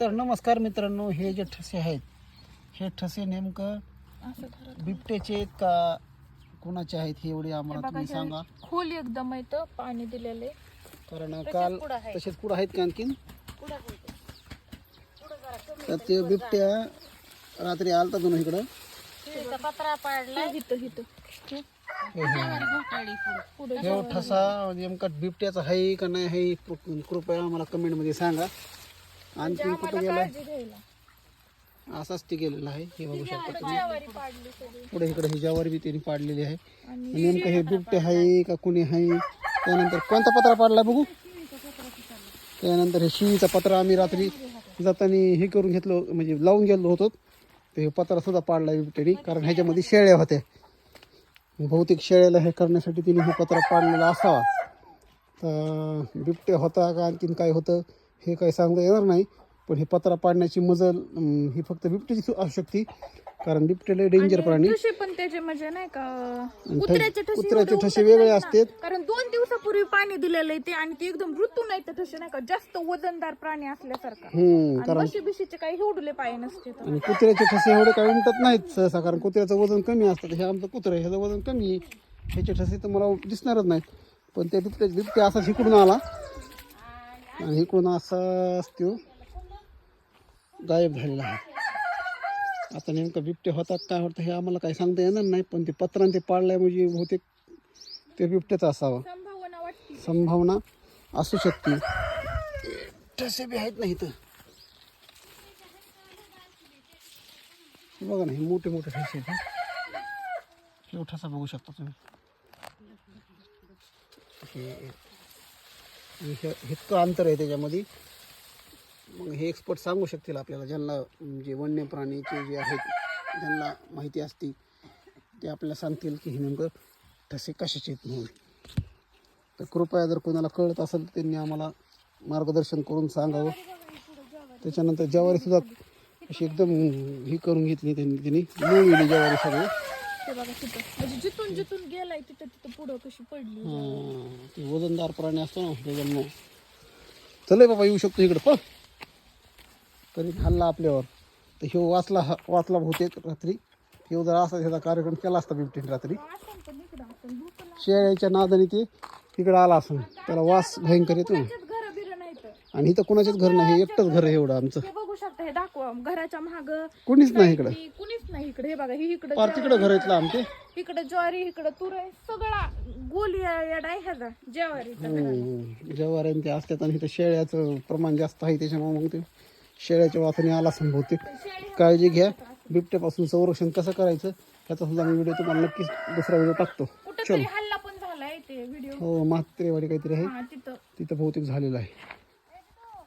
तर नमस्कार मित्रांनो हे जे ठसे आहेत हे ठसे नेमकं बिबट्याचे आहेत का कोणाचे आहेत हे एवढे हे आम्हाला तुम्ही हे सांगा. खोल एकदम आहे तर पाणी दिलेले कारण काल. तसेच पुढं आहेत का आणखीन? तर ते बिबट्या रात्री आलता दोन इकडं? पत्रा पाडला हिथं हिथं हे ठसा नेमका बिबट्याचा आहे का नाही आहे कृ- कृपया आम्हाला कमेंटमध्ये सांगा. आणखीन कुठं गेला? असाच ते गेलेला आहे हे बघू शकता तुम्ही. ज्वारी पुढे इकडे ही ज्यावर बी त्यांनी पाडलेली आहे. नेमकं हे बिबटे आहे का कुणी आहे? त्यानंतर कोणता पत्रा पाडला बघू? त्यानंतर हे शिळीचा पत्रा आम्ही रात्री जाताना हे करून घेतलो म्हणजे लावून गेलो होतो. तर हे पत्रा सुद्धा पाडला बिबट्याने कारण ह्याच्यामध्ये शेळ्या होत्या. बहुतेक शेळ्याला हे करण्यासाठी तिने हे पत्रा पाडलेला असावा. तर बिबटे होता का आणखीन काय होतं? हे काही सांगता येणार नाही पण हे पत्रा पाडण्याची मजल अं, ही फक्त बिबट्याची असू शकते कारण बिबटेला डेंजर प्राणी. ठसे पण त्याचे म्हणजे नाही का कुत्र्याचे ठसे कुत्र्याचे एवढे ठसे उठत वेगळे ना. असतात. कारण दोन दिवसापूर्वी पाणी दिलेलं आहे ते आणि ते एकदम ऋतू नाही तर ठसे नाही का जास्त वजनदार प्राणी असल्यासारखा. हम्म आणि कारण म्हशी बिशीचे काही हेवडले पाय नसते तर. आणि कुत्र्याचे ठसे एवढे काही उमटत नाहीत सहसा कारण कुत्र्याचं वजन कमी असतं. हे आमचं कुत्रं आहे ह्याचं वजन कमी आहे. ह्याचे ठसे तर मला दिसणारच नाहीत. पण त्या बिबट्या बिबट्या असाच इकडून आला. आणि इकडून असाच तो गायब झालेला आहे आता नेमकं बिबटे होतात काय होतं हे आम्हाला काही सांगता येणार नाही पण ते पत्रांनी ते पाडल्या म्हणजे बहुतेक ते बिबट्याचा असावा. संभावना असू शकते. ठसे बी आहेत ना इथं. हे बघा ना हे मोठे मोठे ठसे आहेत ठसा बघू शकता तुम्ही. इतकं अंतर आहे त्याच्यामध्ये. मग हे एक्सपर्ट सांगू शकतील आपल्याला ज्यांना जे वन्य प्राणीचे जे आहेत ज्यांना माहिती असते ते आपल्याला सांगतील की हे नेमकं ठसे कशाचे आहेत म्हणून. तर कृपया जर कोणाला कळत असेल तर त्यांनी आम्हाला मार्गदर्शन करून सांगावं. त्याच्यानंतर ज्वारीसुद्धा अशी एकदम ही करून घेतली त्यांनी त्यांनी. मिळविली ज्वारी सगळी. ते बघा तिथं. म्हणजे जिथून जिथून गेलाय तिथं तिथं पुढं कशी पडली. हां, ते वजनदार प्राणी असतो ना त्याच्यामुळं चले बाबा येऊ शकतो इकडं पण तरी हल्ला आपल्यावर. तर ह्यो वाचला वाचला बहुतेक रात्री. ह्यो जर असा ह्याचा कार्यक्रम केला असता बिबटीने रात्री. आपण पण इकडं आपण भूकला शेळ्याच्या नादाने ते तिकडं आला असं. त्याला वास भयंकर येतो ना घर बिर नाही तर आणि इथं कोणाचेच घर नाही हे एकटंच घर आहे एवढं आमचं. हे बघू शकता हे दाखवा घराच्या महाग कोणीच नाही इकडं कुणीच नाही इकडे हे बघा ही इकडे पार तिकडं घर आहेत आमचे इकडे ज्वारी इकडे तुरय सगळा गोली येडा आहे ह्याचा ज्वारी ते असतात आणि इथं शेळ्याचं प्रमाण जास्त आहे त्याच्यामुळे मग ते शेळ्याच्या वासाने आला संभवते काळजी घ्या बिबट्यापासून संरक्षण कसं करायचं ह्याचा सुद्धा मी व्हिडिओ तुम्हाला नक्कीच दुसरा व्हिडिओ टाकतो. कुठं तरी हल्ला पण झालाय ते व्हिडिओ हो म्हात्रेवाडी काहीतरी आहे. हा तिथं. तिथं बहुतेक झालेलं आहे.